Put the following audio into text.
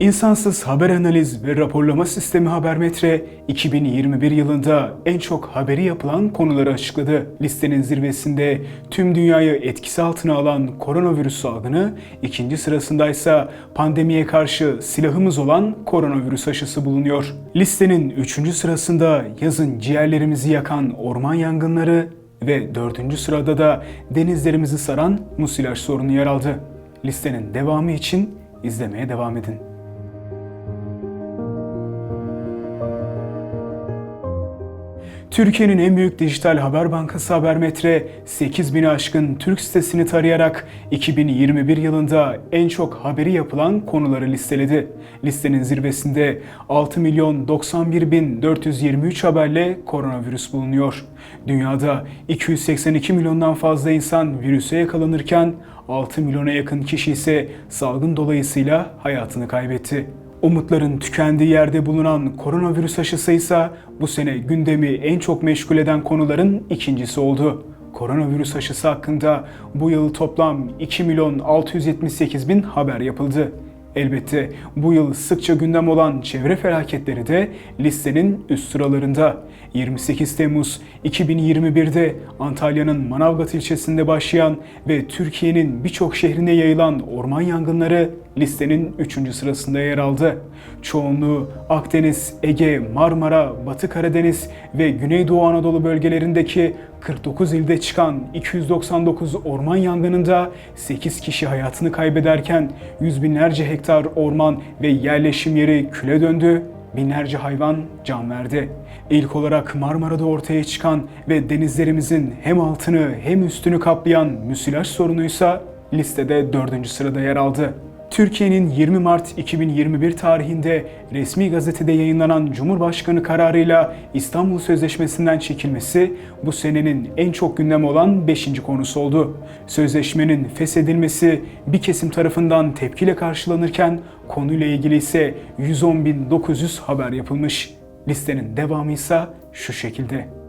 İnsansız haber analiz ve raporlama sistemi Habermetre 2021 yılında en çok haberi yapılan konuları açıkladı. Listenin zirvesinde tüm dünyayı etkisi altına alan koronavirüs salgını, ikinci sırasındaysa pandemiye karşı silahımız olan koronavirüs aşısı bulunuyor. Listenin üçüncü sırasında yazın ciğerlerimizi yakan orman yangınları ve dördüncü sırada da denizlerimizi saran musilaj sorunu yer aldı. Listenin devamı için izlemeye devam edin. Türkiye'nin en büyük dijital haber bankası Habermetre 8000'i aşkın Türk sitesini tarayarak 2021 yılında en çok haberi yapılan konuları listeledi. Listenin zirvesinde 6 milyon 91 bin 423 haberle koronavirüs bulunuyor. Dünyada 282 milyondan fazla insan virüse yakalanırken 6 milyona yakın kişi ise salgın dolayısıyla hayatını kaybetti. Umutların tükendiği yerde bulunan koronavirüs aşısı ise bu sene gündemi en çok meşgul eden konuların ikincisi oldu. Koronavirüs aşısı hakkında bu yıl toplam 2 milyon 678 bin haber yapıldı. Elbette bu yıl sıkça gündem olan çevre felaketleri de listenin üst sıralarında. 28 Temmuz 2021'de Antalya'nın Manavgat ilçesinde başlayan ve Türkiye'nin birçok şehrine yayılan orman yangınları listenin 3. sırasında yer aldı. Çoğunluğu Akdeniz, Ege, Marmara, Batı Karadeniz ve Güneydoğu Anadolu bölgelerindeki 49 ilde çıkan 299 orman yangınında 8 kişi hayatını kaybederken yüz binlerce hektar orman ve yerleşim yeri küle döndü, binlerce hayvan can verdi. İlk olarak Marmara'da ortaya çıkan ve denizlerimizin hem altını hem üstünü kaplayan müsilaj sorunuysa listede 4. sırada yer aldı. Türkiye'nin 20 Mart 2021 tarihinde resmi gazetede yayınlanan Cumhurbaşkanı kararıyla İstanbul Sözleşmesi'nden çekilmesi bu senenin en çok gündem olan 5. konusu oldu. Sözleşmenin feshedilmesi bir kesim tarafından tepkiyle karşılanırken konuyla ilgili ise 110.900 haber yapılmış. Listenin devamı ise şu şekilde.